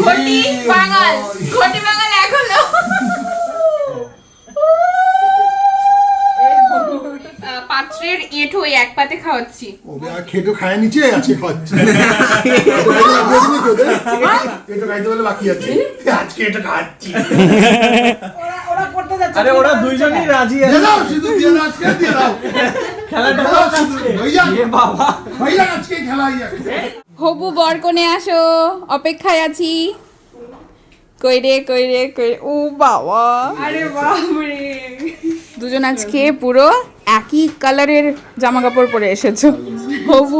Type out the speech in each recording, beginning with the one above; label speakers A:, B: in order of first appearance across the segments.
A: ঘটি বাঙাল ঘটি বাঙাল এখনও পাত্রের এঁঠো ওই এক পাতে খাওয়াচ্ছি।
B: ওকে আর খেটো খায় নিচে আছে খাইতে বলে বাকি আছে। আজকে এটা খাচ্ছি।
C: ওরা ওরা
D: আরে ওরা দুইজনই রাজি আছে।
B: দাও সিঁদুর দিয়ে দাও আজকে দিয়ে দাও।
D: খেলাটা
B: দিয়ে দাও সিঁদুর। ভাইয়া
D: বাবা।
B: ভাইয়া আজকে খেলা হইয়া
A: হবু বর বরকনে আসো অপেক্ষায় আছি। কই রে কই রে কই ও বাবা। আরে বাপরে। দুজন আজকে পুরো একই কালারের জামা কাপড় পরে এসেছ। হবু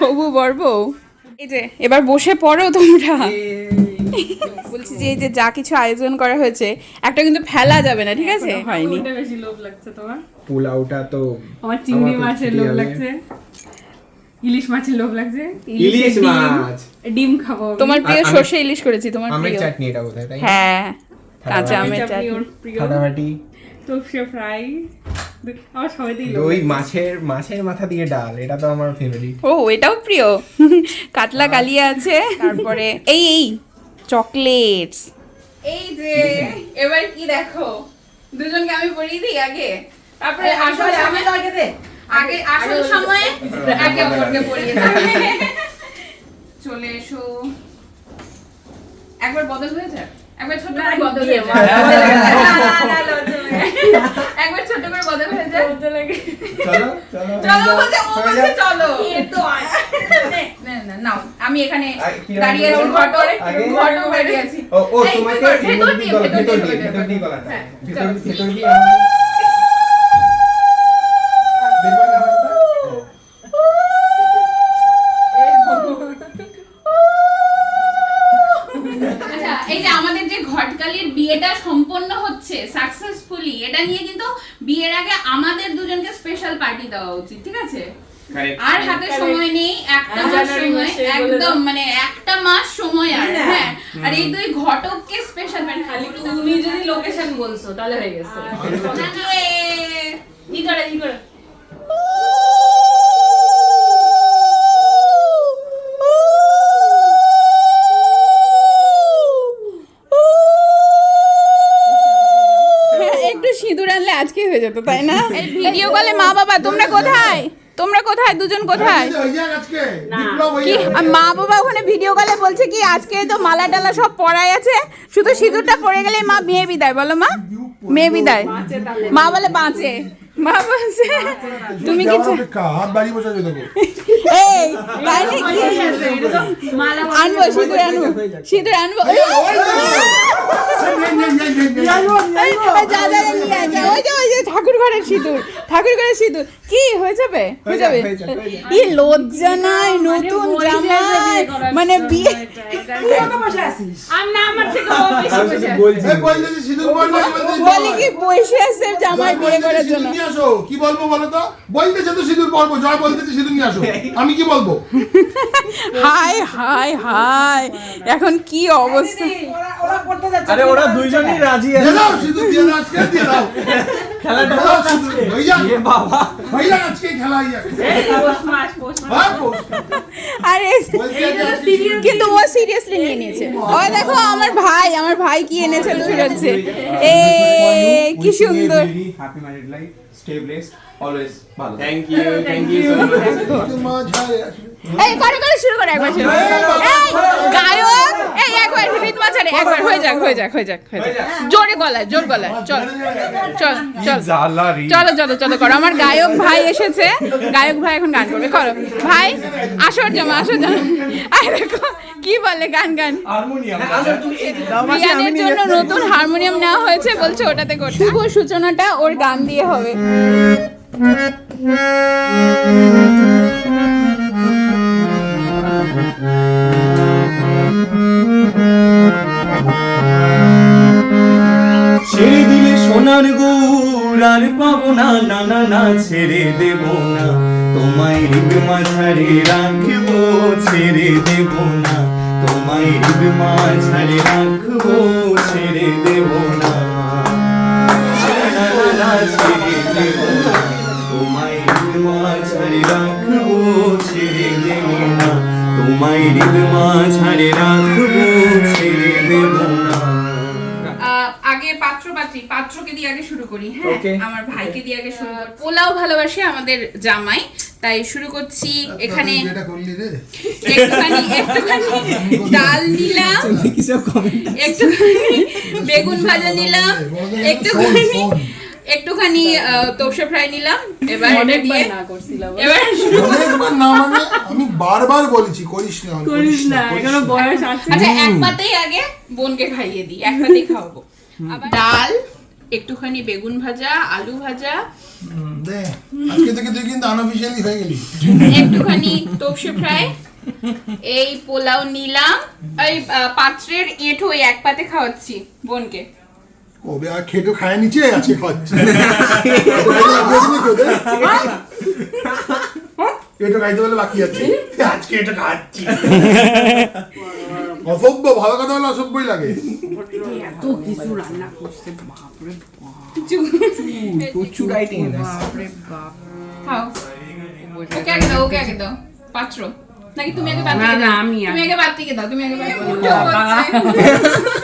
A: হবু বর্ব এই যে এবার বসে পড়ো তোমরা। বলছি যে এই যে যা কিছু আয়োজন করা হয়েছে একটা কিন্তু ফেলা যাবে না ঠিক আছে? হয়নি।
E: কোনটা বেশি লোভ লাগছে তোমার?
D: পোলাওটা তো
E: আমার চিংড়ি মাছের লোভ লাগছে। ইলিশ মাছের লোভ লাগছে।
D: ইলিশ মাছ।
E: ডিম খাব
A: তোমার প্রিয় সর্ষে ইলিশ করেছি তোমার
D: আমের চাটনি এটা কোথায় তাই
A: হ্যাঁ। কাঁচা
D: আমের
A: চাটনি।
E: প্রিয় প্রিয়।
D: ফাটাফাটি
E: তোপসে ফ্রাই। আমার সবাইতেই লোভ
D: দই মাছের মাছের মাথা দিয়ে ডাল এটা তো আমার ফেভারিট
A: ও এটাও প্রিয়। কাতলা কালিয়া আছে। তারপরে এই এই চকলেটস। এই যে এবার কি দেখো? দুজনকে আমি পরিয়ে দিই আগে? তারপরে আসলে আমি
C: আগে দে।
A: আগে আসল সময়ে একে অপরকে দেবে চলে এসো। একবার বদল হয়ে যাক একবার ছোট করে বদল হয়ে যাক একবার ছোট করে বদল হয়ে যাক
D: চলো চলো
A: ও না না নাও। আমি এখানে দাঁড়িয়ে আছি? ঘটরে
D: আগে?
A: দাঁড়িয়ে আছি।
D: ও ও তোমাকে
A: ভেতর,
D: দিয়ে
A: ভেতর দিয়ে।
D: গলাটা। ভেতর দিয়ে
A: আমাদের দুজনকে স্পেশাল পার্টি দেওয়া উচিত ঠিক আছে? আর হাতে সময় নেই একটা মাস সময় একদম মানে একটা মাস সময় আর হ্যাঁ। আর এই দুই ঘটককে স্পেশাল মানে
E: খালি তুমি যদি লোকেশন বলছো তাহলে হয়ে গেছে। কি করে কি করে
A: হ্যাঁ, একটু সিঁদুর আনলে আজকে হয়ে যেত তাই না? ভিডিও কলে মা বাবা তোমরা কোথায়? তোমরা কোথায়? দুজন কোথায়? কি? মা বাবা ওখানে ভিডিও কলে বলছে কি আজকে তো মালা টালা সব পড়াই আছে। শুধু সিঁদুরটা পড়ে গেলে মা মেয়ে বিদায় বলো মা। মেয়ে বিদায়। মা বলে বাঁচে। মা বলছে তুমি কিছু এই তাই নাকি? আনব সিঁদুর আনব। সিঁদুর আনব এই, এই, এই, যা যা যা, নিয়ে আয়, যা। ওই যে ওই যে ঠাকুর ঘরের সিঁদুর ঠাকুর ঘরের সিঁদুর কি হয়ে যাবে? হয়ে যাবে?
D: হয়ে যাবে,
A: ই লজ্জা নাই নতুন জামাই। মানে বিয়ে
C: তুই তো বসে আছিস
E: আমি না আমার থেকে ও বেশি
D: আমি
E: বসে
D: শুধু
E: আছে।
D: বলছি।
B: এই বলতে যে সিঁদুর পড়বে, বলতে যে
A: বলি কি বসে আছে জামাই বিয়ে করার জন্য।
B: কি বলব বলো তো? বলতেছে তো সিঁদুর পরবো জয় বলতেছে সিঁদুর নিয়ে আসো। আমি কি বলব?
A: Hi hi hi. এখন কি অবস্থা?
D: আরে ওরা দুইজনই রাজি আছে।
B: সিঁদুর দিয়ে আজকে দিয়ে দাও।
D: খেলাটা বাবা।
B: ভাইয়া আজকে খেলা।
A: আরে কিন্তু ও সিরিয়াসলি নিয়ে নিয়েছে। ও দেখো আমার ভাই আমার ভাই কি এনেছে লুকাচ্ছে এ কি সুন্দর।
D: Happy married life stay blessed always ভালো।
F: Thank you thank you so much
B: মাঝারে
A: এই করে করে শুরু করে একবার শুরু করে। এই গায়ক এই একবার রিত মাছারে একবার হয়ে যাক হয়ে যাক হয়ে যাক হয়ে যাক। জোরে গলায় জোর গলায় চল চল চল। চলো চলো চলো করো। আমার গায়ক ভাই এসেছে। গায়ক ভাই এখন গান করবে করো। ভাই আসর জমা আসর জমা আর দেখো কি বলে গান গান?
D: হারমোনিয়াম।
A: জন্য নতুন হারমোনিয়াম নেওয়া হয়েছে বলছে ওটাতে করতে। শুভ সূচনাটা ওর গান দিয়ে হবে।
F: ছেড়ে দিলে সোনার গৌর আর না না না না ছেড়ে দেব না। তোমায় রিগ মাঝারে রাখব ছেড়ে দেব না। তোমায় রিগ মাঝারে রাখব ছেড়ে দেব না, ছেড়ে দেব না। তোমায় রিগ মাঝারে রাখব। আগে পাত্র
A: পাত্রী পাত্রকে দিয়ে আগে শুরু করি হ্যাঁ? আমার ভাইকে দিয়ে আগে শুরু করি পোলাও ভালোবাসে আমাদের জামাই তাই শুরু করছি এখানে ডাল নিলাম একটু বেগুন ভাজা নিলাম
B: একটু
A: একটুখানি তোপসে ফ্রাই নিলাম এবার
E: অনেকবার না করছিলাম
A: এবার
B: অনেকবার না মানে আমি বারবার বলেছি করিস না
E: করিস না
B: এখনও
E: বয়স আছে।
A: আচ্ছা এক পাতেই আগে বোনকে খাইয়ে দিই এক পাতেই খাওয়াবো। ডাল একটুখানি বেগুন ভাজা আলু ভাজা।
B: আজকে থেকে তুই কিন্তু আনঅফিসিয়ালি হয়ে গেলি।
A: একটুখানি তোপসে ফ্রাই। এই পোলাও নিলাম। এই আহ, পাত্রের এঁঠো ওই এক পাতে খাওয়াচ্ছি বোনকে।
B: ও বে আর খেটো খায় নিচে আজকে খাচ্ছে খেটো খাইতে লাগিয়েছিলি তো, দে। এটা খাইতে বলে বাকি আছে। আজকে এটা খাচ্ছি। অসভ্য ভালো কথা বলে অসভ্যই লাগে।
E: এত কিছু রান্না করছে বাপরে
D: প্রচুর আইটেম
A: খাও। ওকে আগে দাও ওকে আগে দাও। পাত্র। নাকি তুমি আগে
E: না,
A: পাত্রকে
E: না,
A: দাও?
E: আমি
A: তুমি
E: আগে।
A: আগে পাত্রকে দাও তুমি আগে
E: বাবা।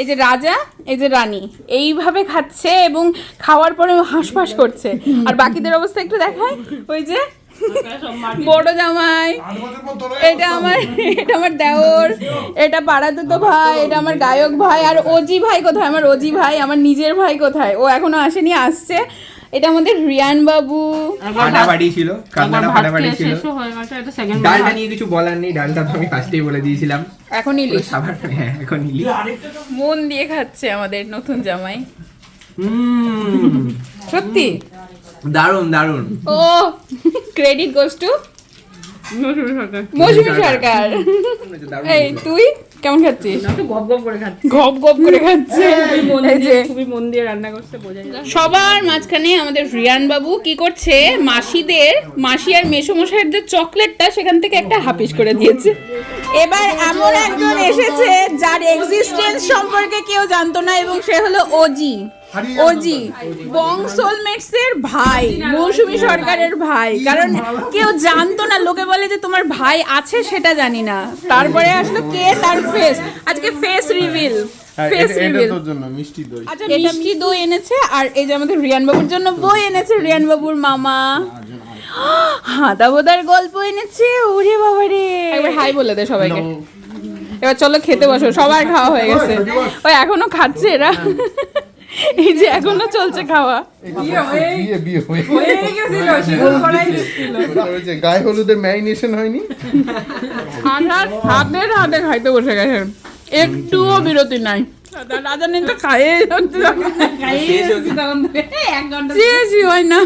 A: এই যে রাজা, এই যে রানী, এইভাবে খাচ্ছে এবং খাওয়ার পরে হাঁসফাঁস করছে। আর বাকিদের অবস্থা একটু দেখায় ওই যে বড় জামাই, এটা আমার এটা আমার দেওর, এটা পাড়াতে ভাই, এটা আমার গায়ক ভাই, আর অজি ভাই কোথায়? আমার অজি ভাই, আমার নিজের ভাই কোথায়? ও এখনও আসেনি, আসছে। এটা আমাদের রিয়ান বাবু।
G: ফাটাফাটি ছিল কান্নাটা ফাটাফাটি ছিল।
E: শেষও হয়ে গেছে এটা সেকেন্ড
G: ডালটা নিয়ে কিছু বলার নেই ডালটা তো আমি ফার্স্টেই বলে দিয়েছিলাম।
A: এখন ইলিশ।
G: হ্যাঁ এখন ইলি
A: মন দিয়ে খাচ্ছে আমাদের নতুন জামাই।
G: হুম।
A: সত্যি?
G: দারুণ দারুণ।
A: ও credit goes to Moushumi Sarkar. এই তুই? কেমন খাচ্ছিস?
E: গপ গপ করে খাচ্ছে।
A: গপ গপ করে খাচ্ছে। এই যে
E: দিয়ে খুবই মন দিয়ে রান্না বোঝা যায়।
A: সবার মাঝখানে আমাদের রিয়ান বাবু কি করছে? মাসিদের মাসি আর মেসোমশাইয়ের যে চকলেটটা সেখান থেকে একটা হাপিস করে দিয়েছে। এবার এমন একজন এসেছে যার এক্সিস্টেন্স সম্পর্কে কেউ জানতো না এবং সে হলো ওজি ওজি বং সোলমেটস এর ভাই মৌসুমী সরকারের ভাই। কারণ কেউ জানতো না লোকে বলে যে তোমার ভাই আছে সেটা জানি না। তারপরে আসলো কে তার ফেস আজকে ফেস রিভিল ফেস রিভিল
B: জন্য মিষ্টি দই।
A: আচ্ছা মিষ্টি দই এনেছে আর এই যে আমাদের রিয়ান বাবুর জন্য বই এনেছে রিয়ান বাবুর মামা হাদা বোদার গল্প এনেছে ওরে বাবা রে একবার হাই বলে দে সবাইকে। এবার চলো খেতে বসো সবার খাওয়া হয়ে গেছে। ওই এখনও খাচ্ছে এরা। এই যে এখনও চলছে খাওয়া।
B: বিয়ে বিয়ে হয়ে গায়ে হলুদের ম্যারিনেশন হয়নি?
A: হাত হাতে হাতে খাইতে বসে গেছে। একটুও বিরতি নাই। রাজা নিন তো খাইয়ে চেয়েছি হয় না।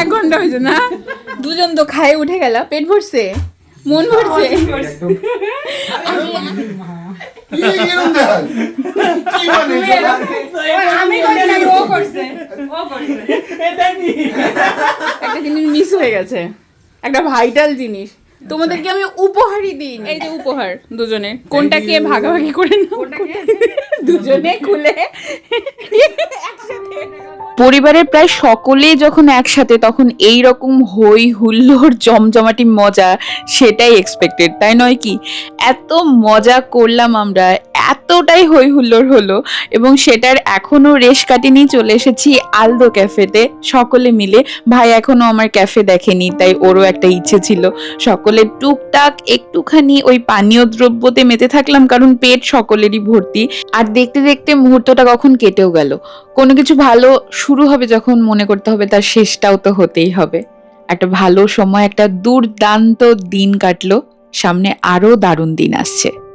A: এক ঘণ্টা হয়েছে না? দুজন তো খায়ে উঠে গেল। পেট ভরছে? মন ভরছে? একটা জিনিস মিস হয়ে গেছে একটা ভাইটাল জিনিস তোমাদেরকে আমি উপহারই দিই এই যে উপহার দুজনে কোনটা কে ভাগাভাগি করে দুজনে খুলে পরিবারের প্রায় সকলেই যখন একসাথে, তখন এই রকম হই হুল্লোড়, জমজমাটি মজা সেটাই এক্সপেক্টেড তাই নয় কি? এত মজা করলাম আমরা, এতটাই হই হুল্লোড় হলো এবং সেটার এখনও রেশ কাটিনি, চলে এসেছি আলদো ক্যাফেতে, সকলে মিলে। ভাই এখনও আমার ক্যাফে দেখেনি, তাই ওরও একটা ইচ্ছে ছিল। সকলে টুকটাক একটুখানি ওই পানীয় দ্রব্যতে মেতে থাকলাম, কারণ পেট সকলেরই ভর্তি। আর দেখতে দেখতে মুহূর্তটা কখন কেটেও গেল। কোনো কিছু ভালো শুরু হবে যখন মনে করতে হবে তার শেষটাও তো হতেই হবে। একটা ভালো সময়, একটা দুর্দান্ত দিন কাটলো। সামনে আরও দারুণ দিন আসছে।